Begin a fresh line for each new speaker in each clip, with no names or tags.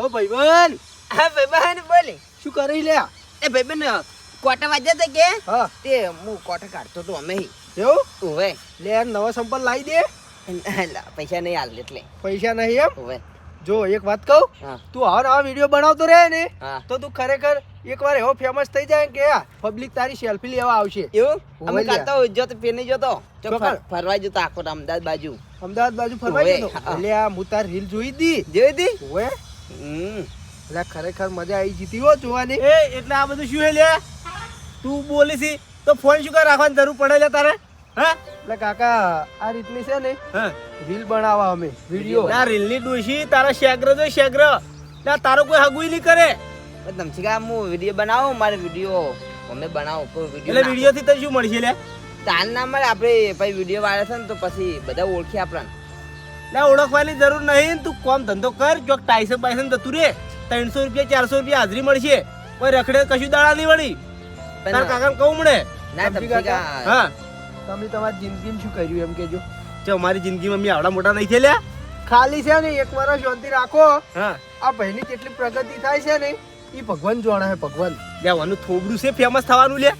ઓ ભાઈબંધ.
હા ભાઈબંધ બોલી.
શું કરી લે
એ ભાઈબંધ કોટા વાજ્યા હતા કે?
હા.
તે હું કોટા કાઢતો તો અમે.
એવું?
ઓવે.
લે નવો સંપલ લાવી દે.
પૈસા નહીં હાલ એટલે.
પૈસા નહીં એમ?
ઓવે.
જો એક વાત કહું? તું હવે આ વીડિયો બનાવતો રહે ને તો તું ખરેખર એકવાર એવો ફેમસ થઈ જાય કે પબ્લિક તારી સેલ્ફી લેવા આવશે.
એવું? અમે. કાઢતા હોય જો તો જોતો ફરવા જતો આખો અમદાવાદ બાજુ.
અમદાવાદ બાજુ ફરવા
જતો?
એટલે આ હું તાર રીલ જોઈ દી.
જોઈ દી?
ઓએ એટલે ખરેખર મજા આવી જીતી હો જોવાની.
એ એટલે આ બધું શું લે તું બોલી છી તો ફોન શું કર રાખવાની? જરૂર પડે લે તારે? હા?
એટલે કાકા આ રીતની છે ને
હા?
રીલ બનાવવા અમે વીડિયો.
ના રીલની ડોશી તારા શેગ્ર જો શેગ્ર. ના તારો કોઈ હગુઈ નહીં કરે.
તમથી કા હું વીડિયો બનાવો? મારે વીડિયો અમે બનાવો કોઈ
એટલે
વીડિયો
વીડિયો થી તને શું મળશે લે
તાલ ના મળે આપણે પછી વીડિયો વાળે છે ને તો પછી બધા ઓળખી આપણને.
ના ઓળખવાની જરૂર નહીં. તું કોમ ધંધો કર ચોક ટાઈસન બાઈસન જતું રે ત્રણસો રૂપિયા ચારસો રૂપિયા હાજરી મળશે. કોઈ રખડે કશું દાડા નહીં વળી. તાર કાકા કહું મળે
ના
હા.
તમે તમારી જિંદગીમાં શું કર્યું એમ કેજો
જો મારી જિંદગીમાં મેં આવડા મોટા નહીં થયેલા.
ખાલી છે ને એક વર્ષ શાંતિ રાખો.
હા.
આ ભાઈની કેટલી પ્રગતિ થાય છે ને એ ભગવાન જોણે છે ભગવાન.
લેવાનું થોબડું છે ફેમસ થવાનું લે.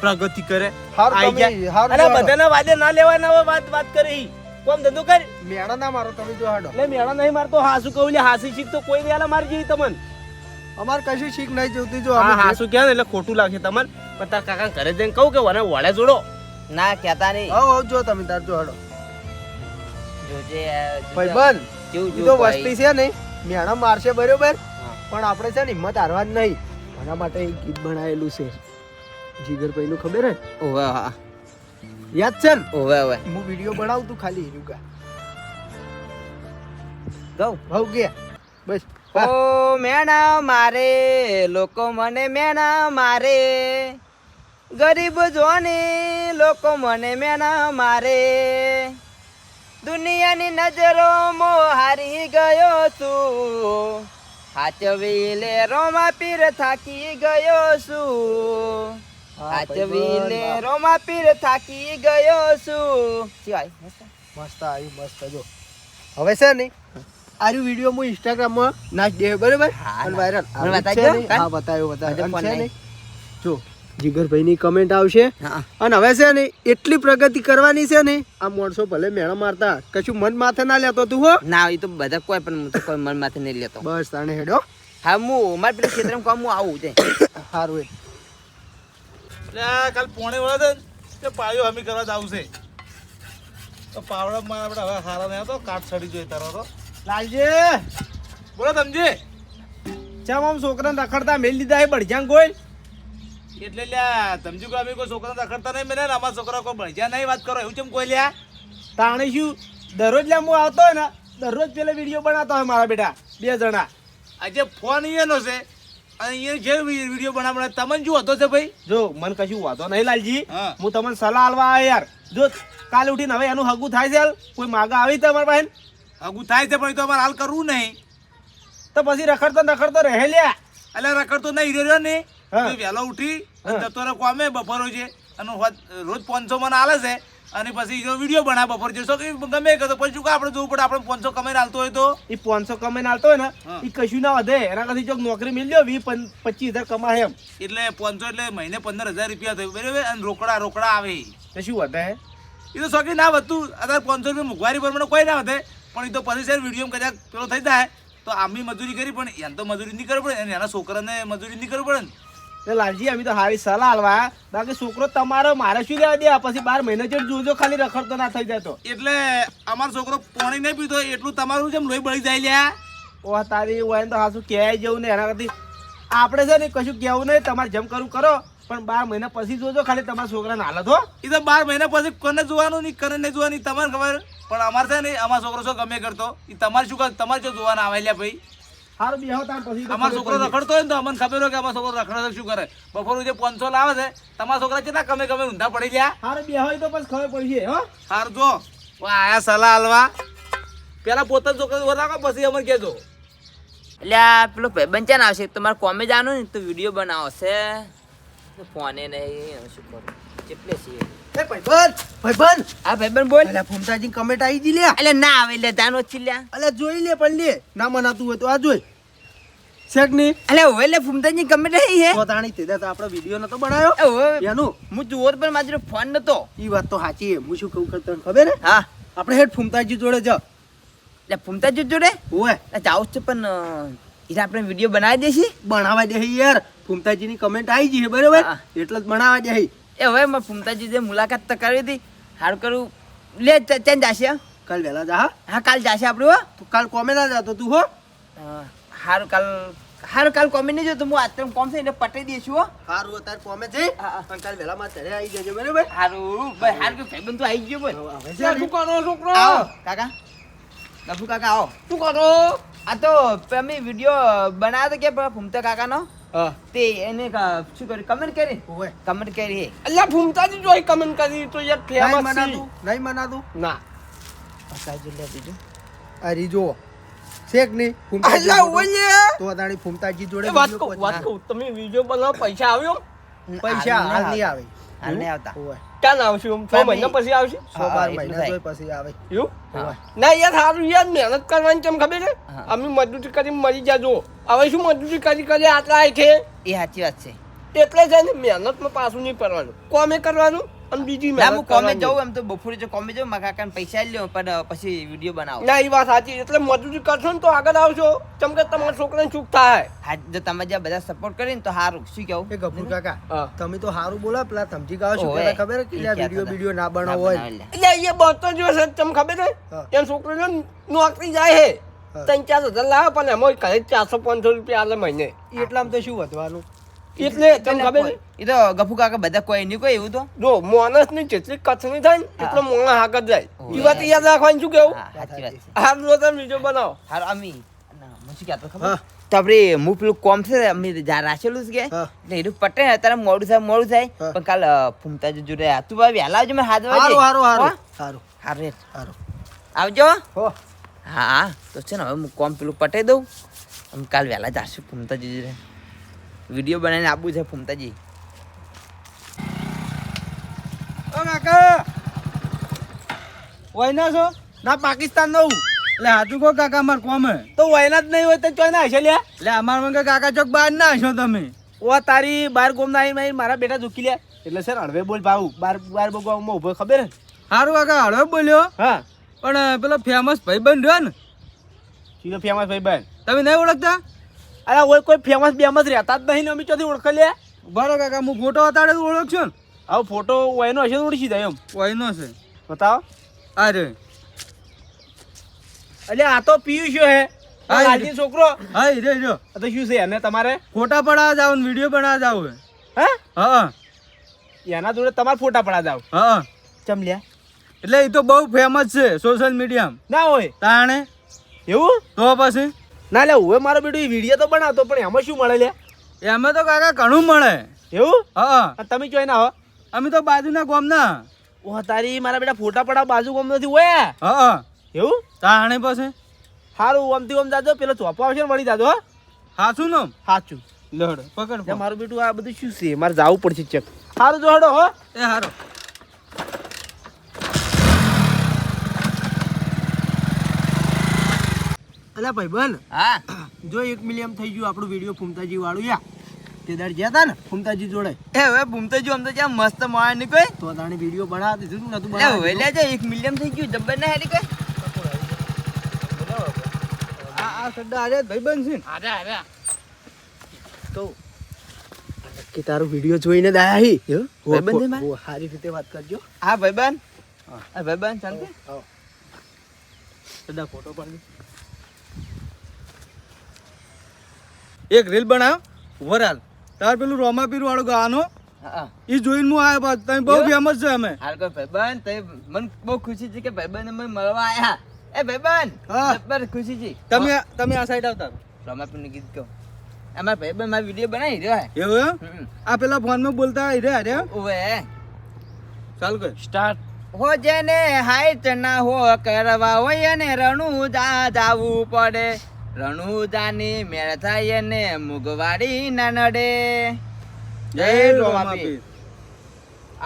પ્રગતિ કરે.
હાર
આઈ
તમે
અરે બધાના વાદે ના લેવાના વાત વાત કરે ઈ. કોમ ધંધો કર.
મેળા ના મારો તમે જો હાડો.
એટલે મેળા નહીં મારતો હાસુ કહું લે હાસી શીખ તો કોઈ વેલા મારી જઈ તમને.
અમાર કશું શીખ નહીં જોતી જો
હા હાસુ કહે ને એટલે ખોટું લાગે તમને. પણ તાર કાકા ઘરે જઈને કહું કે વને વળે જોડો.
ના કહેતા નહીં.
હવ હવ જો તમે તાર જો હાડો.
જોજે.
ભાઈબંધ
જો
ઈ વસ્તી છે ને મેળા મારશે બરોબર. પણ આપણે છે ને હિંમત હારવા જ નહીં. એના માટે એક ગીત બનાવેલું છે. જીગર પહેલું ખબર હે?
ઓવે હા.
યાદ છે ને?
ઓવે ઓવે.
હું વીડિયો બનાવું તું ખાલી હીરું ગા
ગઉ
ભાવ ગયા બસ.
ઓ મેણા મારે લોકો મને મેણા મારે. ગરીબ જોને લોકો મને મેણા મારે. દુનિયાની નજરો મો હારી ગયો છું. હાચવીલે રોમા પીર થાકી ગયો છું.
ભાઈબંધ.
રોમા પીર થાકી ગયો છું. સિવાય
મસ્ત. આવ્યું મસ્ત જો. હવે છે ને આર્યું વીડિયો હું ઇન્સ્ટાગ્રામમાં નાચ દે બરાબર? અને વાયરલ.
મને બતાવજો,
હા. બતાવ્યો બતાવ્યો. છે ને. જો જીગરભાઈની કમેન્ટ આવશે. અને હવે છે ને એટલી પ્રગતિ કરવાની છે ને આ માણસો ભલે મેળા મારતા કશું મન માથે ના લેતો તું હો.
ના એ તો બધા કોઈ પણ હું તો કોઈ મન માથે નહીં લેતો.
બસ તાણે હેડો.
હા હું મારા પેલા ક્ષેત્રમાં કામ હું આવું છે
સારું
એટલે કાલ પોણે વળે છે તે પાયો હમી કરવા જ આવશે. તો પાવડા મારા આપણે હવે હારા નહીં હતો કાટ સડી જોઈએ તારો તો. લાલજી! બોલો સમજી
ચમ આમ છોકરાને રખડતા મેલ દીધા એ બળજાંગ કોઈ
એટલે લ્યા સમજી કોઈ અમે કોઈ છોકરા રખડતા નહીં મેને અમારા છોકરા કોઈ ભણ્યા નહીં વાત કરો એવું ચમ કોઈ લ્યા?
તાણે શું? દરરોજ લ્યા હું આવતો હોય ને દરરોજ પેલા વીડિયો બનાવતો હોય મારા બેટા બે જણા.
આજે ફોન એનો છે. અહીંયા જે વીડિયો બનાવવાના તમને શું હતો છે ભાઈ?
જો મને કશું વાંધો નહીં લાલજી.
હું.
તમને સલાહ આલવા આવ્યો યાર. જો કાલે ઉઠીને હવે એનું હગું થાય છે કોઈ માગા આવી તમારા પાસે
હગું થાય છે પણ તો અમારે હાલ કરવું નહીં.
તો પછી રખડતો રખડતો રહે લ્યા
એટલે રખડતો નહીં રહ્યો ને. વહેલો ઉઠી. જતો રહે કોમે બપોરો છે અને રોજ પાંચસો મને આલે છે. અને પછી જો વીડિયો બના બપોર જે કે ગમે કે તો પછી શું આપણે જોવું પડે આપણે પાંચસો કમાઈને હાલતો હોય તો?
એ પાંચસો કમાઈને આવતો હોય ને એ કશું ના વધે. એના કરતી જો નોકરી મિલ વી પચીસ હજાર કમાય એમ.
એટલે પાંચસો એટલે મહિને પંદર હજાર રૂપિયા થયું બરાબર? અને રોકડા રોકડા આવે.
તો શું વધે?
એ તો શોખી ના વધતું. અત્યારે પાંચસો રૂપિયા મોંઘવારી પ્રમાણે કોઈ ના વધે. પણ એ તો પછી સાહેબ વીડિયો કદાચ પેલો થઈ જાય. તો આમની મજૂરી કરી પણ એને તો મજૂરી નહીં કરવી પડે. અને એના છોકરાને મજૂરી નહીં કરવી પડે ને.
લાલજી અમે તો હારી સલાહ હાલવા બાકી છોકરો તમારો મારે શું લેવા દે પછી બાર મહિને જેમ જોજો ખાલી રખડતો ના થઈ જાય તો.
એટલે અમારો છોકરો પાણી નહીં પીતો એટલું તમારું જેમ લોહી બળી જાય લ્યા.
ઓ તારી હોય તો હાસું કહેવાય જેવું ને એના કરતી આપણે છે ને કશું કહેવું નહીં તમારે જેમ કરવું કરો. પણ બાર મહિના પછી જોજો ખાલી તમારા છોકરાને હાલત હો.
એ તો બાર મહિના પછી કોને જોવાનું નહીં કોને નહીં જોવાની તમારે ખબર. પણ અમારે છે ને અમારો છોકરો શું ગમે કરતો? એ તમારે શું કર તમારે જો જોવાના આવે લ્યા ભાઈ.
સારું બેહો તાર પછી તો
છોકરો રખડતો હોય ને તો અમને ખબર હોય કે અમારો છોકરો શું કરે. બપોર જે પાંચસો લાવે છે. તમારા છોકરા કેટલા કમે કમે ઊંધા પડી ગયા?
સારું બેહો એ તો પછી ખબર પડશે હો.
હાર જો. આયા સલાહ હાલવા પેલા પોતે છોકરો છોકરા પછી અમને કહેજો.
એટલે આ પેલો ભાઈબંધ આવશે. તમારે કોમે જવાનું ને તો વીડિયો બનાવશે. છે ફોને નહીં શું કરું? ચેટલે છીએ.
એ ભાઈબંધ ભાઈબંધ.
આ ભાઈબંધ બોલ.
અલ્યા ફૂમતાજી કમેન્ટ આવી દી લ્યા.
એટલે ના આવે એટલે ચીલ્યા
અલ્યા જોઈ લે પણ લે. ના મનાતું હોય તો આ જોઈ.
શેકની.
અલ્યા હવે લે ફૂમતાજી કમેન્ટ રહી હે.
તો તે તો આપણો વીડિયો નતો બનાવ્યો? એનું?
હું જુઓ પણ મારો ફોન નતો.
ઈ વાત તો સાચી હું શું કહું કરતો ખબર હે?
હા.
આપણે હેડ ફૂમતાજી જોડે જાવ
એટલે ફૂમતાજી જોડે?
ઓય
એટલે છે પણ અ, આપણે વીડિયો બનાવી દેશી.
બનાવવા દે યાર. ફૂમતાજીની કમેન્ટ આવી જઈએ બરોબર. એટલે જ બનાવવા દે
એ હવે મેં ફૂમતાજી જે મુલાકાત તો કરી હતી હારું કરું. લે ચેન જાશે?
કાલ વહેલા જા હા?
કાલ જાશે આપણે હો?
તું કાલ કોમે ના જાતો તું હો?
હારું કાલ હારું કાલ કોમે નહીં જતો હું આજ કોમ છે એટલે પટાઈ દઈશું હો.
સારું અત્યારે કોમે જઈ
હા.
કાલ વહેલા માં ત્યારે આવી જજો બરાબર?
હારું ભાઈ હારું કે ભાઈબંધ તો આવી ગયો ભાઈ.
હવે
શું કરો છોકરો?
કાકા. ગફુ કાકા આવો.
શું કરો?
આ તો અમે વીડિયો બનાવ્યો તો કે ફૂમતા કાકાનો? તે એને શું કર્યું? કમેન્ટ કરી?
ઓય.
કમેન્ટ કરી
અલ્યા ભૂમતાજી જોઈ કમેન્ટ કરી તો યાર
નહીં
ફેમસ
મનાતું નહીં મનાતું.
ના.
કાજુ લે બીજું?
અરે જો શેક નહીં? ફૂમતાજી
અલ્યા ઓલે
તો તાણી ફૂમતાજી જોડે
વાત કહું વાત કહું તમે વીડિયો બનાવ પૈસા આવ્યો?
પૈસા હાલ નહીં આવે.
હાલ નહીં આવતા.
ઓય.
ક્યાં આવશે છ મહિના પછી આવશે?
બાર મહિના પછી આવે.
એવું. ના યાર સારું યાર મહેનત કરવાની કેમ ખબર છે? અમે મજૂરી કરી મરી જાજો. હવે શું મજૂરી કરી કરી આટલા આય છે?
એ સાચી વાત છે.
એટલે છે ને મહેનતમાં પાછું નહીં કરવાનું. કોમે કરવાનું અને બીજી
ના હું
મહેનત
કોમે જવું એમ તો બપોરે જો કોમે જવું મારા કાકાને પૈસા લઈ લ્યો પણ પછી વીડિયો બનાવો.
ના એ વાત સાચી એટલે મજૂરી કરશો ને તો આગળ આવશો કેમ કે તમારા છોકરાને સુખ થાય.
હા જો તમે જ્યાં બધા સપોર્ટ કરીને તો સારું શું કેવું
કે ગફુર કાકા તમે તો સારું બોલો પેલા સમજી ગાવ છો. ખબર કે વીડિયો વીડિયો ના બનાવો હોય?
એટલે એ બતો જો છે તમને ખબર છે? એમ છોકરો નોકરી જાય છે
હા.
ત્રણ ચાર હજાર લાવે પણ એમાં ઘરે ચારસો પાંચસો રૂપિયા આલે મહિને.
એટલામાં તો શું વધવાનું?
એટલે તમને ખબર
એ તો ગફુ કાકા બધા કોઈ નહીં કોઈ એવું તો?
જો માણસની જેટલી કથની થાય ને એટલો મોણા આગળ જાય. એ વાત યાદ રાખવાની શું કેવું? હાર જો તમે બીજો બનાવો.
હાર અમી. ના, હું. પેલું કોમ છે ને, અમે રાખેલું છે કે. એટલે એનું પટે ને અત્યારે મોડું થાય મોડું થાય. પણ કાલ ફૂમતા જો જોડે તું ભાઈ વહેલા આવજો મેં હાથ વાગે
હારું હારું હારું.
હો?
હારું.
હારું
હારું.
આવજો.
હો.
હા તો છે ને હવે હું કોમ પેલું પટાઈ દઉં. અમે કાલ વહેલા જાશું ફૂમતાજી રે વીડિયો બનાવીને આપવું છે ફૂમતાજી.
ઓ કાકા! વયના છો?
ના પાકિસ્તાન નો
એટલે હાજુ કો કાકા માર કોમે.
તો વયના જ નહીં હોય તો ચોય ના હશે લ્યા.
એટલે અમાર મંગે કાકા ચોક બહાર ના હશો તમે.
ઓ તારી બાર ગોમ ના આવીને મારા બેટા ઝૂકી લે એટલે સર હળવે બોલ ભાવ. બાર બાર બોગવામાં ઊભો ખબર? હે?
સારું કાકા હળવે બોલ્યો.
હા.
પણ પેલો ફેમસ ભાઈબંધ રહ્યો ને.
ચીલો ફેમસ ભાઈબંધ?
તમે નહીં ઓળખતા?
અરે ઓય કોઈ ફેમસ બેમસ રહેતા જ નહીં ને અમે ચોથી ઓળખ લે
બરો કાકા હું ફોટો અતાડે તો ઓળખશો ને.
આવો ફોટો વયનો હશે તો ઓળખી જાય એમ.
કોઈનો છે.
બતાવો.
અરે.
એટલે આ તો પિયુષ હે.
હા,
છોકરો.
હા રે
આ તો શું છે એને તમારે?
ફોટા પડાવવા જાવ ને વીડિયો બનાવવા જાવ
હે.
હા?
એના જોડે તમારે ફોટા પડા જાવ.
હા.
ચમ લ્યા.
એટલે એ તો બહુ ફેમસ છે સોશિયલ મીડિયામાં
ના હોય.
તાણે?
એવું?
તો પછી?
ના લે હવે મારો બેટો વીડિયો તો બનાવતો પણ એમાં શું મળે લે?
એમાં તો કાકા ઘણું મળે.
એવું?
હા.
તમે જોઈ ના હો?
અમે તો બાજુના ગામના.
ઓ તારી મારા બેટા ફોટા પડા બાજુ ગોમ નથી હોય?
હા.
એવું?
તાણે પછી?
સારું ઓમથી ઓમ જાજો પેલો ચોપો આવશે ને વળી જાજો હો.
હાસું નામ
સાચું
લડ પકડ
મારું બેટું આ બધું શું છે? મારે જવું પડશે ચેક. સારું જો હડો હો.
એ હારો.
અલ્યા ભાઈબંધ
હા?
જો એક મિલિયમ થઈ ગયું આપણું વીડિયો ફૂમતાજી વાળું યા. કેદાર ગયા હતા ને ફૂમતાજી જોડે.
એ હવે ફૂમતાજી આમ તો મસ્ત મોણા નીકળે
તો તાણે વીડિયો બનાવવા દીધું નતું
બનાવ હવે લે એક મિલિયમ થઈ ગયું જબ્બર ના હેરી કઈ?
આ આ સડ્ડા આરે ભાઈબંધ છે
અરે અરે
તો કે તારો વીડિયો જોઈને દયા હી?
ભાઈબંધ મારે?
સારી રીતે વાત કરજો.
હા ભાઈબંધ. હા. ભાઈબંધ શાંતિ?
સડ્ડા ફોટો પાડી
એક રીલ બનાવ વરાલ. તાર પેલું રોમાપીર વાળું ગાનો
હા હા.
એ જોઈને હું આવ્યા બાદ તમે બહુ ફેમસ છે અમે
હાલ કોઈ ભાઈબંધ તે મને બહુ ખુશી છે કે ભાઈબંધ અમે મળવા આયા. એ ભાઈબંધ
હા.
જબ્બર ખુશી છે.
તમે તમે આ સાઈડ આવતા. રહો.
રમાપીરનું ગીત કહો. અમાર ભાઈબંધ મારા વીડિયો બનાવી રહ્યો હે.
એવું
હમ.
આ પેલા ફોનમાં બોલતા રે અરે
ઓવે
ચાલ કર
સ્ટાર્ટ
હો જેને હાઈટ ના હો કરવા હોય ને રણુજા જાવું પડે. રણુજાની મેળ થાય ને મુગવાડી ના નડે. જય રોમાપીર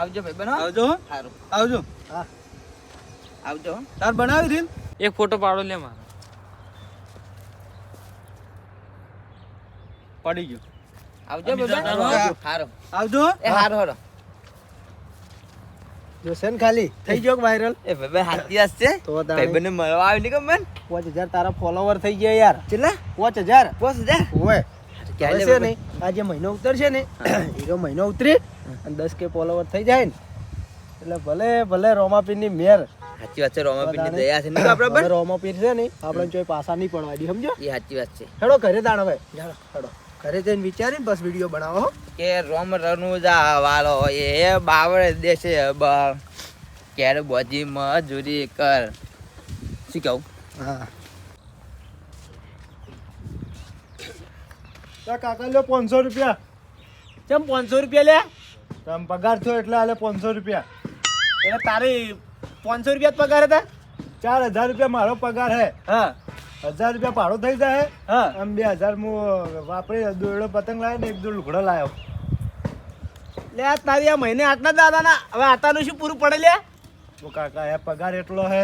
આવજો ભાઈ બનો.
આવજો
સારું
આવજો.
આવજો
તાર બનાવી દીન.
એક ફોટો પાડો લે મારો.
પડી ગયો.
આવજો
ભાઈ સારું
હારો.
આવજો
એ સારું હારો.
જોશે ને ખાલી થઈ ગયો વાયરલ
એ બાબા હાથી હશે
તો
ભાઈબંધને મળવા આવી નહીં ગમે
પાંચ હજાર તારા ફોલોવર થઈ ગયા યાર.
કેટલા?
પાંચ હજાર.
પોસ હજાર?
ઓય
ક્યારે
છે ને આ જે મહિનો ઉતરશે ને એનો મહિનો ઉતરી અને દસ કે ફોલોવર થઈ જાય ને. એટલે ભલે ભલે રોમાપીરની મેર.
સાચી વાત છે રોમાપીરની દયા છે ને આપણા
રોમાપીર છે ને આપણે ચોય પાસા નહીં પડવા દી સમજો?
એ સાચી વાત છે.
હેડો ઘરે દાણ હવે. હેડો. ઘરે જઈને વિચારીને બસ વીડિયો બનાવો
કે રોમ રનુજા વાળો એ બાવળ દેશે બળ કેર બોજી મજૂરી કર. શું કહું?
હા. કાકા લ્યો પાંચસો રૂપિયા.
કેમ પાંચસો રૂપિયા લે?
તમે પગાર થયો એટલે આલે પાંચસો રૂપિયા.
એટલે તારે પાંચસો રૂપિયા જ પગાર હતા?
ચાર હજાર રૂપિયા મારો પગાર હે.
હા.
હજાર રૂપિયા ભાડો થઈ જાય?
હા.
આમ બે હજાર હું વાપરી દોરડો પતંગ લાવ્યો ને એક દોડ લુગડો લાવ્યો
લે આ તારી આ મહિને આટલા દાદાના હવે આતાનું શું પૂરું પડે લે?
તો કાકા એ પગાર એટલો હે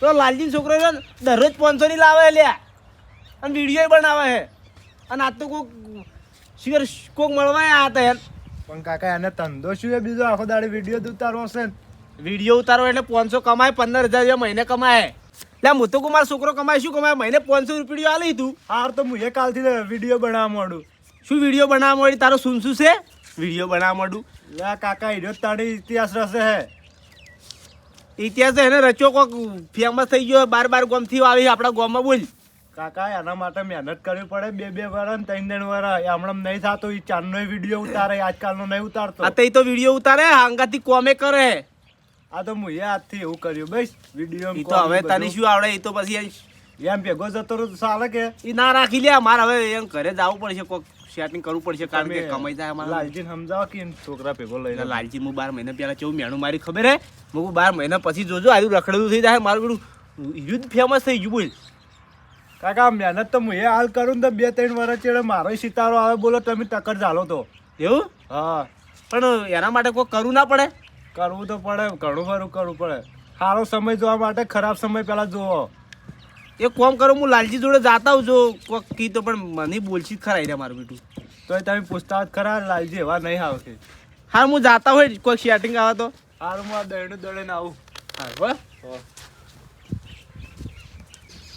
તો લાલજી છોકરો છે દરરોજ પાંચસો ની લાવે લે. અને વીડિયો બનાવે હે. અને આ તો કોક શિવર કોક મળવા આ હતા યાર
પણ કાકા એને ધંધો શું એ બીજો? આખો દાડે વીડિયો ઉતારવો છે
વીડિયો ઉતારો એટલે પાંચસો કમાય પંદર હજાર રૂપિયા મહિને કમાય. લે મુતો કુમાર છોકરો કમાય શું કમાય? મહિને પાંચસો રૂપિયા આલી તું.
હાર તો હું એ કાલથી વીડિયો બનાવવા માંડું.
શું વીડિયો બનાવવા માંડી? તારો શું શું છે? વીડિયો બનાવવા માંડું.
લે કાકા હીરો તારી ઇતિહાસ રસે હે.
ઇતિહાસ એને રચ્યો કોક ફેમસ થઈ ગયો બાર બાર ગોમથી આવી આપણા ગોમમાં બોલ.
કાકા એના માટે મહેનત કરવી પડે બે બે વાર ત્રણ ત્રણ વાર હમણાં નહીં થતો એ ચારનો વીડિયો ઉતારે આજકાલનો નહીં ઉતારતો.
આ તો વીડિયો ઉતારે હાંગાથી કોમે કરે.
આ તો હું હાથથી એવું કર્યું. બસ વીડિયો
તો હવે તને શું આવડે? એ તો પછી એમ-
ભેગો જતો રહ્યો તો ચાલે કે.
એ ના રાખી લે મારે હવે એમ ઘરે જવું પડશે કોક સેટિંગ કરવું પડશે કારણ કે કમાઈ જાય અમારે.
લાલજીને સમજાવો કે છોકરા ભેગો લઈને
લાલજી હું બાર મહિના પહેલા કેવું મેણું મારી ખબર હે? હું બાર મહિના પછી જોજો આવ્યું રખડેલું થઈ જાય મારું પેલું યુદ્ધ ફેમસ થઈ ગયું બોલ.
કાકા મહેનત તો હું એ હાલ કરું ને તો બે ત્રણ વર્ષ ચેડે મારો સિતારો આવે બોલો તમે ટક્કર ચાલો તો.
એવું?
હા.
પણ એના માટે કોઈ કરવું ના પડે?
કરવું તો પડે ઘણું ખરું કરવું પડે. સારો સમય જોવા માટે ખરાબ સમય પહેલા જોવો
એ કોમ કરો હું લાલજી જોડે જાતા હું જો કોક કી તો પણ મને બોલશી જ ખરા રહ્યા મારું બેટું.
તોય તમે પૂછતા ખરા લાલજી એવા નહીં આવશે
હા હું જાતા હોય કોઈ શેટિંગ આવે તો.
હારું હું આ દઈને દોડીને આવું.
હા.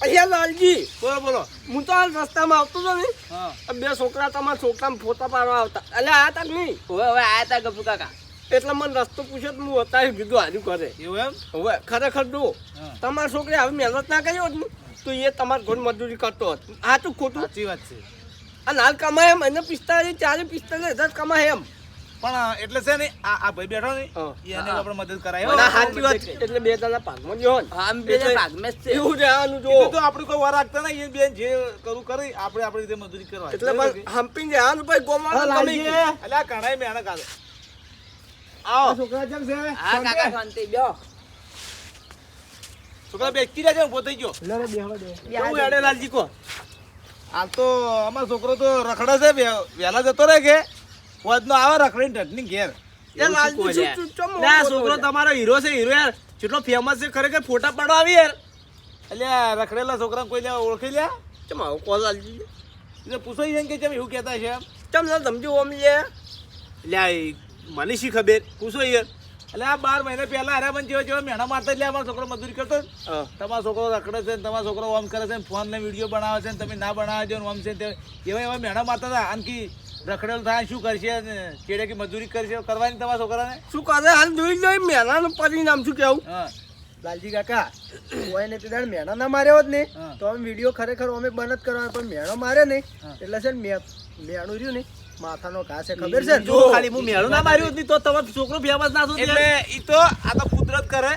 અહીંયા લાલજી.
બોલો બોલો.
હું તો રસ્તામાં આવતો હતો ને બે છોકરા તમારા છોકરા ફોટા પાડવા આવતા. એટલે આ તક નહીં?
હવે હવે આયા તા ગપુ કાકા?
એટલે મને રસ્તો પૂછ્યો તો હું અત્યારે કીધું હાજુ કરે
એવું એમ?
હવે ખરેખર જો તમારા છોકરે આવી મહેનત ના કરી હોત ને તો એ તમારા ઘર મજૂરી કરતો હોત. આ તો ખોટું.
સાચી વાત છે.
અને હાલ કમાય એમ એને પિસ્તાલીસ ચાલીસ પિસ્તાલીસ હજાર કમાય એમ.
પણ એટલે છે ને આ આ ભાઈ બેઠો ને એને આપણે મદદ કરાય.
ના સાચી વાત છે. એટલે બે જણા ભાગમાં જ હોય
આમ બે
એટલે
ભાગમાં છે.
એવું રહેવાનું જો
તો આપણે કોઈ વાર રાખતા નહીં એ બેન જે કરું કરી આપણે આપણી રીતે મજૂરી કરવા.
એટલે હંપીને રહેવાનું ભાઈ ગોમાળ તમે
એટલે કણાય કણાઈ મહેનત આવે. છોકરા કેમ છે?
હા કાકા શાંતિ? બેહો.
છોકરા બેસી રહ્યા છે ઊભો થઈ ગયો.
લે રે બેહો દે.
કેવું હેડે લાલજી કો? હાલ તો અમારો છોકરો તો રખડે છે વહેલા જતો રહે કે? પોતનો આવે રખડીને ઢટની ઘેર. લે છોકરો તમારો હીરો છે હીરો યાર. જેટલો ફેમસ છે ખરેખર ફોટા પાડો આવી યાર. એટલે રખડેલા છોકરા કોઈ લે ઓળખી લ્યા?
ચમ આવું લાલજી.
એટલે પૂછો એમ કે ચમ એવું કહેતા છે
ચમ સમજો ઓમ લે
એ મને શી ખબર? પૂછો યાર. એટલે આ બાર મહિના પહેલા અરે મને જેવા જેવા મેણા મારતા એટલે અમારો છોકરો મજૂરી કરતો તમારો છોકરો રખડે છે તમારો છોકરો ઓમ કરે છે ને ફોન ને વીડિયો બનાવે છે તમે ના બનાવે છો ઓમ છે એવા એવા મહેણા મારતા હતા. આનકી રખડેલ થાય શું કરશે ને ચેડે કે મજૂરી કરશે કરવાની તમારા છોકરાને?
શું કરે? હાલ જોઈ લો મહેનાનું પરિણામ શું કેવું?
હા.
લાલજી કાકા હોય ને તે દાડ મેણા ના માર્યો જ ને તો અમે વીડિયો ખરેખર અમે બંધ જ કરવાનો પણ મેણો મારે
નહીં.
એટલે છે ને મે- મેણું રહ્યું ને માથાનો ઘા છે ખબર છે?
જો ખાલી હું મેળો ના માર્યું હોત તો તમારો છોકરો ફેમસ ના થતો એટલે ઈ તો આ તો કુદરત કરે.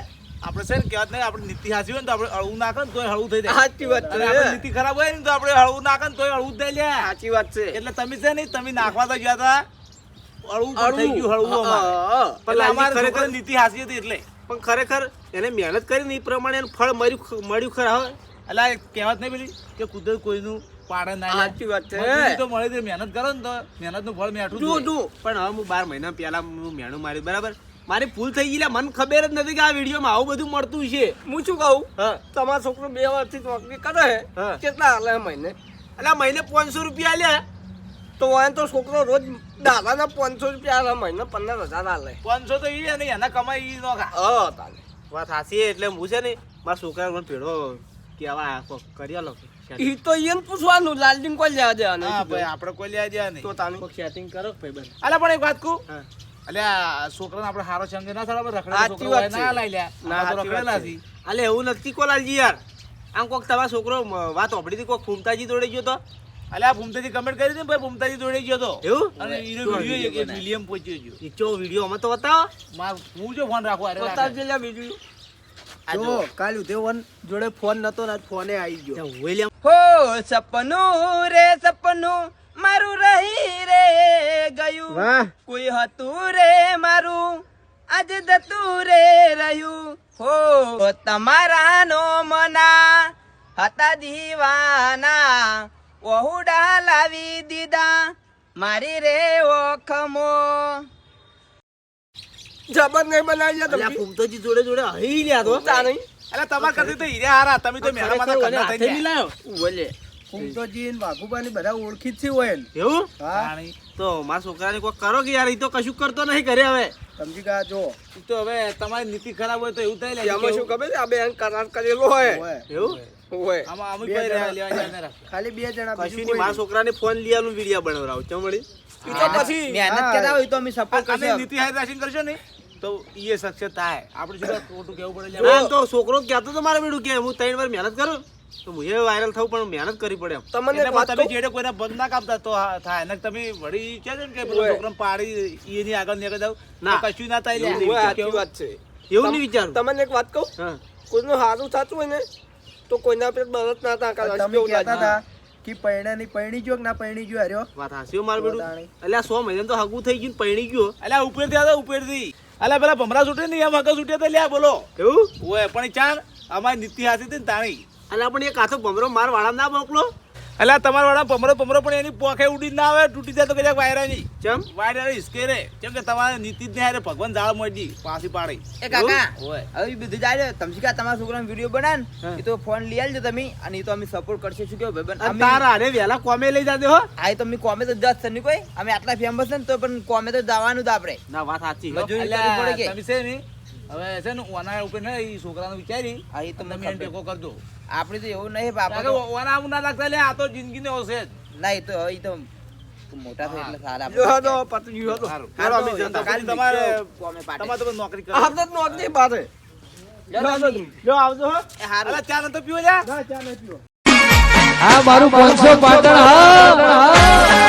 આપણે છે ને કહેવાત નહીં આપણે નીતિ હાચી હોય ને તો આપણે હળવું ને તોય હળવું થઈ જાય.
સાચી વાત
આપણે
છે.
નીતિ ખરાબ હોય ને તો આપણે હળવું ને તોય હળવું જ થઈ જાય
સાચી વાત છે.
એટલે તમે છે ને તમે નાખવા તો ગયા હતા હળવું થઈ ગયું હળવું અમારે.
ખરેખર
નીતિ હાસી હતી એટલે. પણ ખરેખર એને મહેનત કરી ને એ પ્રમાણે એનું ફળ મળ્યું મળ્યું ખરા હવે એટલે આ કહેવત નહીં પેલી કે કુદરત કોઈનું પાડે ના.
સાચી વાત છે.
તો મળે તે મહેનત કરો ને તો મહેનતનું ફળ મેઠું જ
જો, જો.
પણ હવે હું બાર મહિના પહેલા હું મેણું માર્યું બરાબર? મારી ભૂલ થઈ ગઈ લે મને ખબર જ નથી કે આ વિડીયોમાં આવું બધું મળતું છે.
હું શું કહું?
હા.
તમારો છોકરો બે વર્ષથી નોકરી કરે કેટલા હાલે મહિને?
એટલે મહિને પાંચસો રૂપિયા લે
તો હોય તો છોકરો રોજ દાદાના પાંચસો રૂપિયા મહિને પંદર હજાર હાલે
પાંચસો તો એ નહીં એના કમાઈ ઈ નો ખા
હા તાલે.
વાત સાચી એટલે હું છે ને મારા છોકરા ભેડો કેવા આયા કોક કરી આલો
ઈ તો એમ પૂછવાનું લાલજીને કોઈ લેવા દેવા
હા ભાઈ આપણે કોઈ લેવા જ્યાં નહીં.
તો તાને
સેટિંગ કરો ભાઈ
બસ. અલા પણ એક વાત કહું. અલ્યા છોકરાને આપણે હારો ચંગે ના રખડેલો
સાચી
છોકરો ના. લઈ લ્યા
ના,
તો રખડેલા
છે.
અલે એવું નથી કોલાલજી યાર. આમ કોક તમારો છોકરો વાત ઓબડી હતી કોક ફૂમતાજી દોડે ગયો તો?
અલ્યા ભૂમતાજી કમેન્ટ કરી હતી ભાઈ ભૂમતાજી દોડી ગયો તો.
એવું?
અને ઈનો વીડિયો એક- એક મિલિયન પહોંચ્યો ગયો.
ચો વીડિયો અમે તો બતાવો.
માર હું જો ફોન રાખો અરે
બતાવજો લ્યા બીજું.
જો કાલ ઉદેવન જોડે ફોન નતો ને ફોને આવી ગયો.
લે
હો સપનું રે સપનું મારું રહી રે ગયું.
વાહ.
કોઈ હતું રે મારું આજ દતું રે રહ્યું. હો તમારા નો મના હતા દીવાના. ઓહુડા લાવી દીધા મારી રે ઓખમો.
જબર નહીં બનાવી લ્યા
અલ્યા
તમે.
ફૂમતાજી જોડે જોડે હઈ લ્યા તો.
તાને
અલ્યા તમારા કરતી તો હીરે હારા. તમે તો મેરા માતા
ખરેખર હાથે
થઈ ગયા.
મિલાયો.
બોલે
ફૂમતોજી ને વાઘુબાની બધા ઓળખી જ છે હોય ને.
એવું?
હા.
તો મારા છોકરાને કોઈ કરો કે યાર એ તો કશું કરતો નહીં ઘરે હવે.
સમજી ગયા જો.
તો હવે તમારી નીતિ ખરાબ હોય તો એવું થાય લે
એમાં શું ખબર છે? આ બેન કરાર કરેલો હોય.
એવું?
ના.
ખાલી બે જણા
કશું નહીં મારા છોકરાને ફોન લઈ વિડિયા વીડિયો બનાવરાવ ચમડી
તો પછી
મહેનત. હોય તો અમે સપોર્ટ કરશું.
નીતિ હાઈ રાશિંગ કરશો ને તો એ સક્સેસ થાય આપણે જો ખોટું કેવું પડે લે.
તો છોકરો કહેતો તો મારે બેડું કે હું ત્રણ વાર મહેનત કરું તો હું એ વાયરલ થવું પણ મહેનત કરવી પડે એમ.
તમને
એટલે તમે જેડે કોઈને બંધ ના કાપતા તો થાય. ને તમે વળી કે છે ને કે છોકરાને પાડી એની આગળ નીકળી જાવ.
ના.
કશું ના થાય
એવું વાત છે.
એવું નહીં વિચાર.
તમને એક વાત કહું?
હા.
કોઈનું સારું થતું હોય ને તો કોઈના પર બરત ના તા
પણ તમે કહેતા હતા કે પૈણા ની પૈણી જો કે ના પૈણી જો હર્યો
વાત હાસી માર બેડું. એટલે આ સો મહિના તો હગું થઈ ગયું ને પૈણી ગયો
અલ્યા ઉપરથી આ ઉપરથી. અલ્યા પેલા ભમરા છૂટે નહીં એમ આગળ છૂટ્યા તો લ્યા બોલો.
એવું?
ઓય પણ ચાર અમારી નીતિ હાથી હતી ને તાણી
અલા પણ એક હાથો ભમરો માર વાળા ના મોકલો.
અલ્યા તમારા વાળા પમરો પમરો પણ એની પોખે ઉડી ના આવે તૂટી જાય તો કદાચ વાયરા નહીં.
ચમ?
વાયરા હિસકે રે. ચમ કે તમારે નીતિ જ નહીં ભગવાન જાળ મોડી પાછી પાડી.
એ કાકા હવે બધું જાય તમે કા તમારા છોકરાનો વીડિયો બનાવે એ તો ફોન લઈ આવજો તમે અને એ તો અમે સપોર્ટ કરશે. શું
કે
ભાઈ
તારા અરે વેલા કોમે લઈ જાજો હો.
આ તો અમે કોમે તો જત નહીં કોઈ. અમે આટલા ફેમસ છે ને તો પણ કોમે તો જવાનું જ આપણે.
ના વાત સાચી.
મજૂરી કરવી પડે કે?
તમે છે ને હવે છે ને ઓના ઉપર ને એ છોકરાનું વિચારી
આ એ
તમે ટેકો કરજો.
આપણે તો એવું નહીં આપણે
કે
તો
ના લાગતા લે આ તો જિંદગીને હશે જ.
ના એ તો એ તો મોટા થાય એટલે સારા
જો
આપણે.
હતો પતી ગયો હતો
સારું.
અમે જનતા
કાલ
તમારે. તમારે તો નોકરી કરો
આપણે તો નોકરી બારે
લ્યો
જો આવજો હો.
એ હારો.
અલા ચા નતો પીવો જા?
ના ચા નથી પીવો.
આ મારું પાંચસો પાટણ હા.